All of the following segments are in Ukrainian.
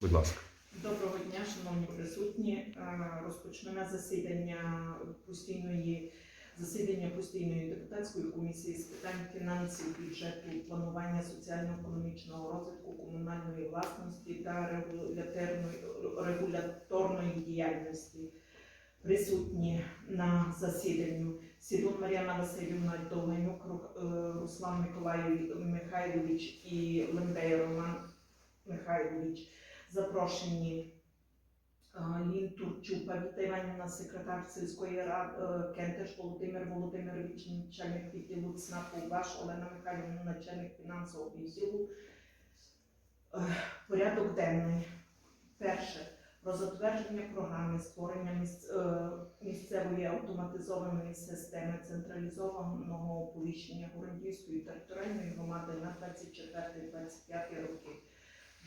Будь ласка. Доброго дня, шановні присутні. Е, Розпочнемо засідання постійної засідання постійної депутатської комісії з питань фінансів, бюджету, планування соціально-економічного розвитку, комунальної власності та регуляторної, діяльності. Присутні на засіданні Сідун Мар'яна Васильівна Довганюк, Ру- е, Руслан Миколаїв Михайлович і Лембей Роман Михайлович. Запрошені е, Лін Турчупа Віта Іванівна, секретар сільської ради, е, Кентеш Володимир Володимирович, начальник відділу ЦНАПу Баш, Олена Михайлівна, начальник фінансового відділу. Е, Порядок денний. Перше. Про затвердження програми створення місцевої автоматизованої системи централізованого оповіщення Городівської територіальної громади на 24-25 роки.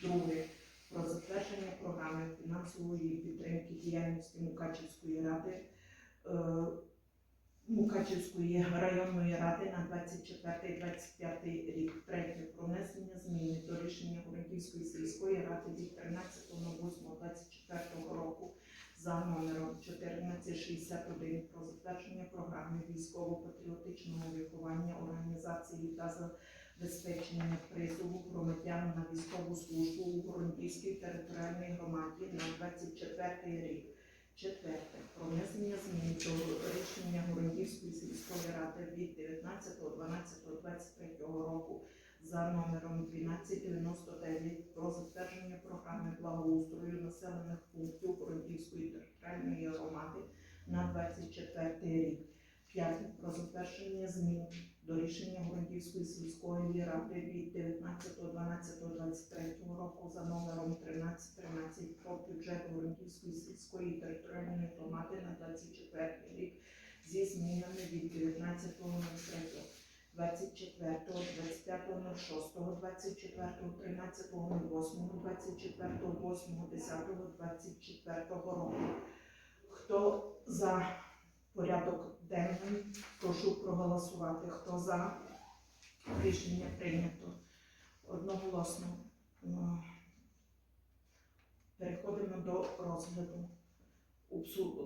Друге про затвердження програми фінансової підтримки діяльності Мукачівської ради е, Мукачівської районної ради на 24-25 рік. Третє про внесення зміни до рішення Городівської сільської ради від 13.08.24 року за номером 1461 про затвердження програми військово-патріотичного виховання організації та забезпечення призову громадян на військову службу у Городівській територіальній громаді на 24 рік. Четверте. Про внесення змін до рішення Городівської сільської ради від 19.12.23 року за номером 1299 про затвердження програми благоустрою населених пунктів Городівської територіальної громади на 24 рік. П'яте. Про затвердження змін до рішення Городівської сільської ради від 19.12.23 року за номером 1313 про бюджет Городівської сільської територіальної громади на 24 рік зі змінами від 19.03. 24, 25, 06, 24, 13, 08, 24, 8, 10, 24 року. Хто за порядок денний, прошу проголосувати. Хто за рішення прийнято одноголосно. Ну, Переходимо до розгляду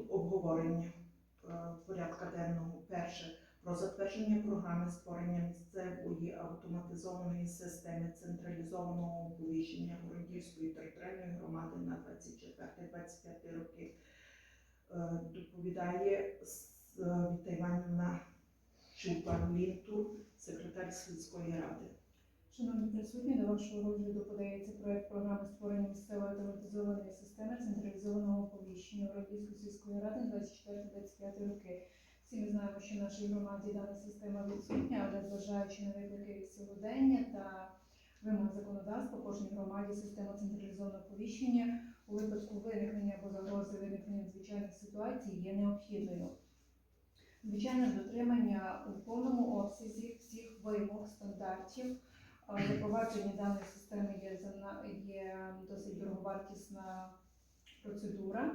обговорення е, порядка денного. Перше про затвердження програми створення місцевої автоматизованої системи централізованого оповіщення Городівської територіальної громади на 24-25 роки. Е, Доповідає е, Віта Іванівна Чупа Лінтур, секретар сільської ради. Шановні присутні, до вашого розгляду подається проект програми створення місцевої автоматизованої системи централізованого оповіщення Уральської сільської ради на 24-25 роки. Всі ми знаємо, що в нашій громаді дана система відсутня, але зважаючи на виклики сьогодення та вимог законодавства, кожній громаді система централізованого оповіщення у випадку виникнення або загрози виникнення надзвичайних ситуацій є необхідною. Звичайно дотримання у повному обсязі всіх вимог стандартів Запровадження даної системи є є досить дороговартісна процедура.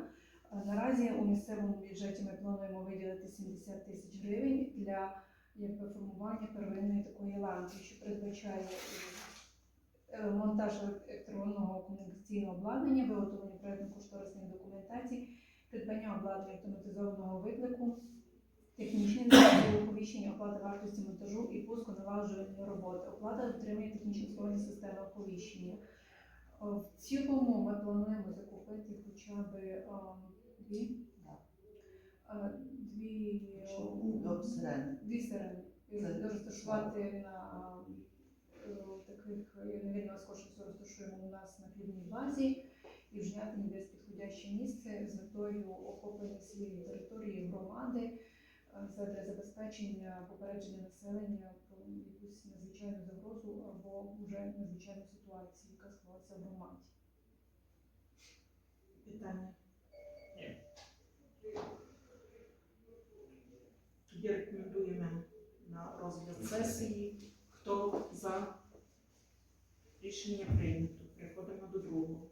Наразі у місцевому бюджеті ми плануємо виділити 70 тисяч гривень для якби, формування первинної такої ланки, що передбачає монтаж електронного комунікаційного обладнання, виготовлення проєктно-кошторисних документацій, придбання обладнання автоматизованого виклику, технічне оповіщення, оплата вартості монтажу і пуску налагоджувальної роботи. Оплата отримує технічне обслуговування системи оповіщення. Е, В цілому ми плануємо закупити хоча б е, дві, е, дві, е, сирени. дві сирени. Розташувати на е, таких, я невірно скорше розташуємо у нас на хлібній базі і в Жнятині десь підходяще місце з метою охоплення всієї території громади е, задля забезпечення попередження населення про якусь надзвичайну загрозу або вже надзвичайну ситуацію, яка склалася в громаді. Питання? Тоді рекомендуємо на розгляд сесії. Хто за рішення прийнято? Переходимо до другого.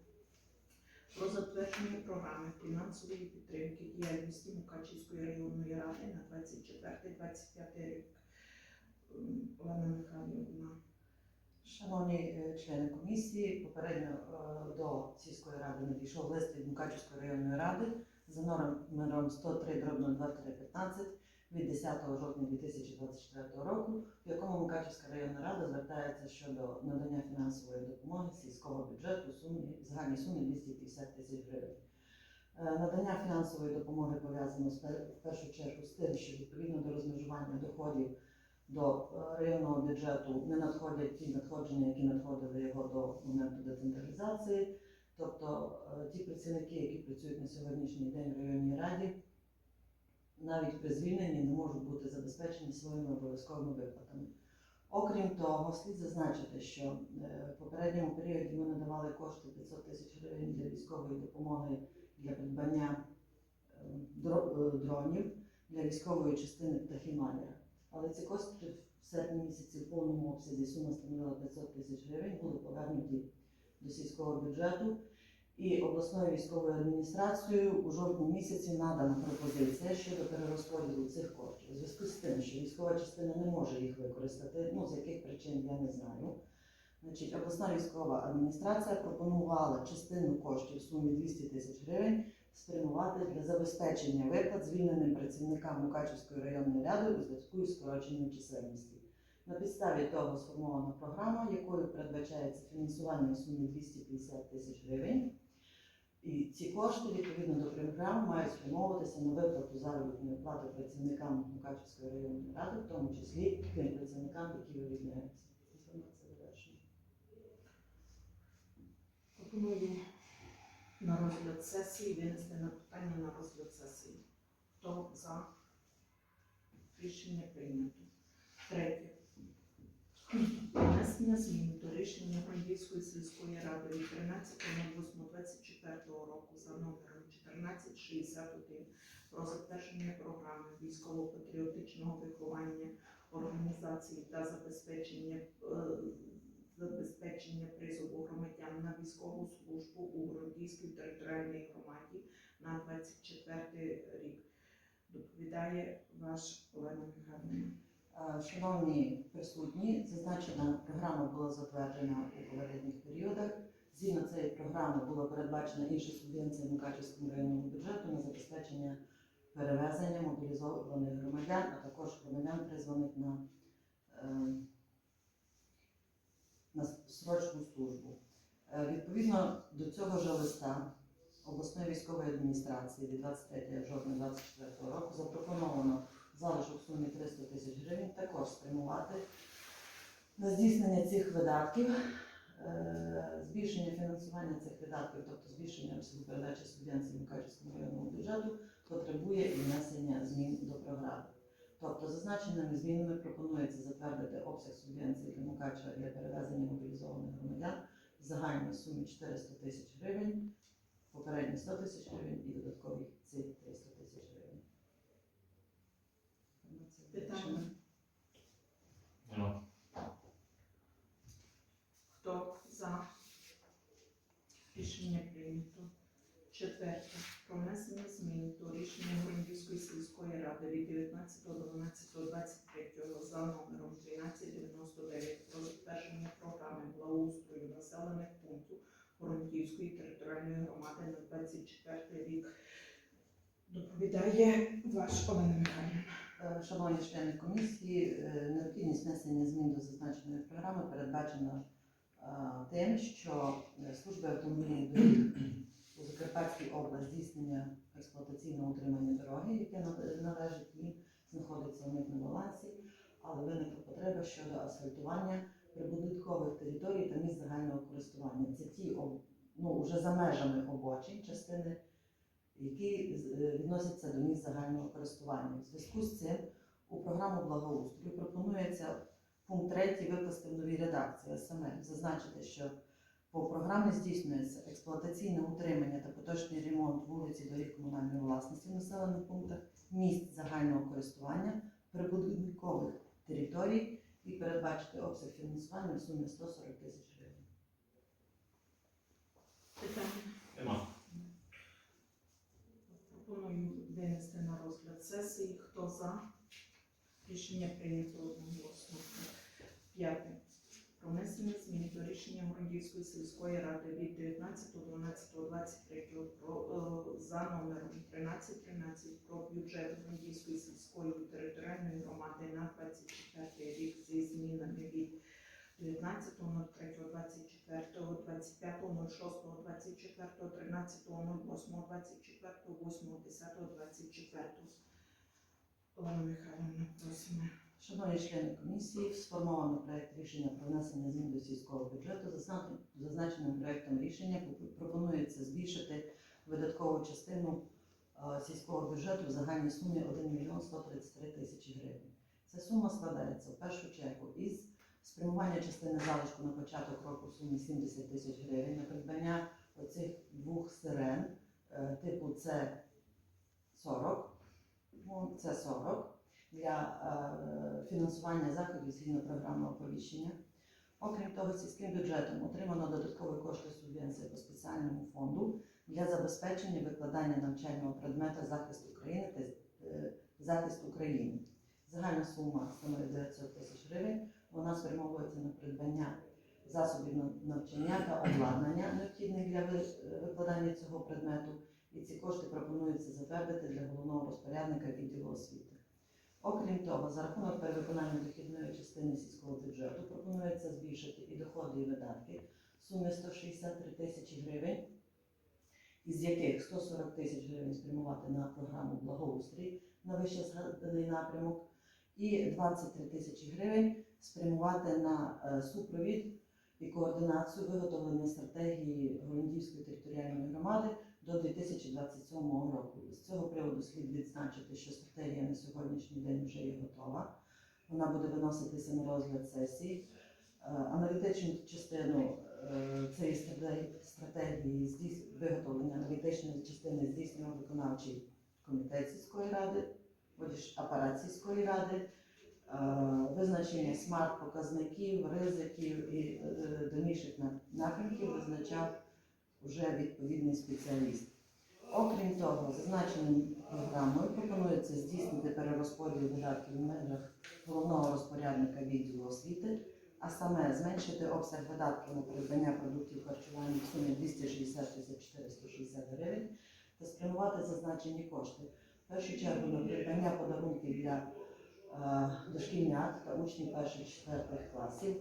Про затвердження програми фінансової підтримки діяльності Мукачівської районної ради на 24-25 рік. Олена Михайлівна Шановні е, члени комісії, попередньо е, до сільської ради надійшов лист від Мукачівської районної ради за номером 103 дробно 2315 від 10 жовтня 2024 року, в якому Мукачівська районна рада звертається щодо надання фінансової допомоги сільського бюджету сумі загальній сумі 250 тисяч гривень. Е, Надання фінансової допомоги пов'язано в першу чергу з тим, що відповідно до розмежування доходів до е, районного бюджету не надходять ті надходження, які надходили його до моменту децентралізації. Тобто е, ті працівники, які працюють на сьогоднішній день в районній раді, навіть при звільненні не можуть бути забезпечені своїми обов'язковими виплатами. Окрім того, слід зазначити, що е, в попередньому періоді ми надавали кошти 500 тисяч гривень для військової допомоги для придбання е, е, дронів для військової частини птахімалія. Але ці кошти в серпні місяці в повному обсязі сума становила 500 тисяч гривень, були повернуті до сільського бюджету. І обласною військовою адміністрацією у жовтні місяці надана пропозиція щодо перерозподілу цих коштів. У зв'язку з тим, що військова частина не може їх використати, ну з яких причин я не знаю. Значить, обласна військова адміністрація пропонувала частину коштів в сумі 200 тисяч гривень спрямувати для забезпечення виплат звільненим працівникам Мукачівської районної ради у зв'язку із скороченням чисельності. На підставі того сформована програма, якою передбачається фінансування у сумі 250 тисяч гривень. І ці кошти відповідно до програми мають спрямовуватися на виплату заробітної плати працівникам Мукачівської районної ради, в тому числі тим працівникам, які вивільняються. Інформація завершена. Пропоную на розгляд сесії винести на питання на розгляд сесії. Хто за? Рішення прийнято. Третє. Внесення змін до рішення Громадської сільської ради від 13.08.24 року за номером 1461 про затвердження програми військово-патріотичного виховання організації та забезпечення е, забезпечення призову громадян на військову службу у Городійській територіальній громаді на 24 рік. Доповідає ваш Олена Михайлівна. Е, Шановні присутні, зазначена програма була затверджена у попередніх періодах. Згідно цієї програми було передбачена інша субвенція Мукачівському районному бюджету на забезпечення перевезення мобілізованих громадян, а також громадян, призваних на, е, на срочну службу. Е, Відповідно до цього ж листа обласної військової адміністрації від 23 жовтня 2024 року запропоновано залишок в сумі 300 тисяч гривень також спрямувати на здійснення цих видатків, е, збільшення фінансування цих видатків, тобто збільшення передачі субвенцій Мукачівському районному бюджету, потребує і внесення змін до програми. Тобто зазначеними змінами пропонується затвердити обсяг субвенції для Мукачева для перевезення мобілізованих громадян в загальній сумі 400 тисяч гривень, попередні 100 тисяч гривень і додаткові ці 300 тисяч гривень. Питання? Нема. Хто за? Рішення прийнято. Четверте. Про внесення змін до рішення Громадської сільської ради від 19.12.23 за номером 1399 про затвердження програми благоустрою населених пунктів Горонтівської територіальної громади на 24 рік. Доповідає ваш Олена Михайлівна. Е, Шановні члени комісії, е, необхідність внесення змін до зазначеної програми передбачена е, тим, що служба автомобільних доріг у Закарпатській області здійснення експлуатаційного утримання дороги, яке належить їм, знаходиться у них на балансі, але виникла потреба щодо асфальтування прибудинкових територій та місць загального користування. Це ті ну, вже за межами обочин частини які е, відносяться до місць загального користування. В зв'язку з цим у програму благоустрою пропонується пункт 3 викласти в новій редакції, а саме зазначити, що по програмі здійснюється експлуатаційне утримання та поточний ремонт вулиці доріг комунальної власності в населених пунктах, місць загального користування, прибудинкових територій і передбачити обсяг фінансування в сумі 140 тисяч гривень. Питання. Пропоную винести на розгляд сесії. Хто за? Рішення прийнято одноголосно. П'яте. про внесення змін до рішення Городівської сільської ради від 19.12.23 е, за номером 1313 про бюджет Городівської сільської територіальної громади на 24 рік зі змінами від 19.03.24, 25.06.24, 13.08.24, 8.10.24. Олена Михайловна, просимо. Шановні члени комісії, сформовано проект рішення про внесення змін до сільського бюджету. Зазначеним проектом рішення пропонується збільшити видаткову частину е, сільського бюджету в загальній сумі 1 мільйон 133 тисячі гривень. Ця сума складається в першу чергу із спрямування частини залишку на початок року в сумі 70 тисяч гривень на придбання оцих двох сирен е, типу С-40, ну, С-40 для е, фінансування заходів згідно програми оповіщення. Окрім того, сільським бюджетом отримано додаткові кошти субвенції по спеціальному фонду для забезпечення викладання навчального предмета захист України та е, захист України. Загальна сума становить 900 тисяч гривень. Вона спрямовується на придбання засобів навчання та обладнання, необхідних для викладання цього предмету. І ці кошти пропонується затвердити для головного розпорядника відділу освіти. Окрім того, за рахунок перевиконання дохідної частини сільського бюджету пропонується збільшити і доходи, і видатки в сумі 163 тисячі гривень, із яких 140 тисяч гривень спрямувати на програму благоустрій на вище згаданий напрямок, і 23 тисячі гривень спрямувати на е, супровід і координацію виготовлення стратегії Голландівської територіальної громади до 2027 року. З цього приводу слід відзначити, що стратегія на сьогоднішній день вже є готова. Вона буде виноситися на розгляд сесії. Е, Аналітичну частину е, цієї стратегії- виготовлення аналітичної частини здійснював виконавчий комітет сільської ради, апарат сільської ради, визначення смарт-показників, ризиків і е, дальніших напрямків визначав вже відповідний спеціаліст. Окрім того, зазначеним програмою пропонується здійснити перерозподіл видатків в межах головного розпорядника відділу освіти, а саме зменшити обсяг видатків на придбання продуктів харчування в сумі 260 тисяч 460 гривень та спрямувати зазначені кошти. В першу чергу на придбання подарунків для е, дошкільнят та учнів перших-четвертих класів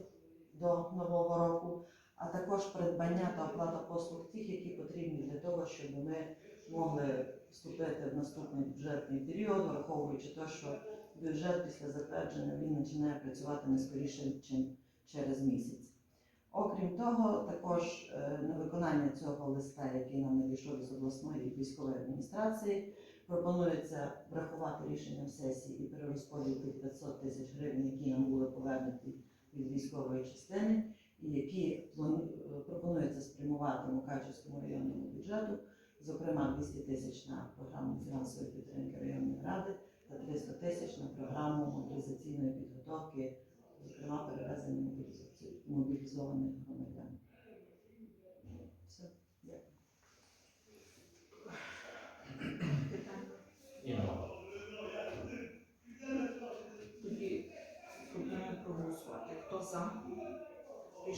до нового року а також придбання та оплата послуг тих, які потрібні для того, щоб ми могли вступити в наступний бюджетний період, враховуючи те, що бюджет після затвердження він починає працювати не скоріше, ніж через місяць. Окрім того, також е, на виконання цього листа, який нам надійшов з обласної військової адміністрації, пропонується врахувати рішенням сесії і перерозподілити 500 тисяч гривень, які нам були повернуті від військової частини і які пропонується спрямувати Мукачівському районному бюджету, зокрема 200 тисяч на програму фінансової підтримки районної ради та 300 тисяч на програму мобілізаційної підготовки, зокрема перевезення мобілізованих громадян. Все, дякую. Питання. Ні, нема. Тоді пропоную проголосувати. Хто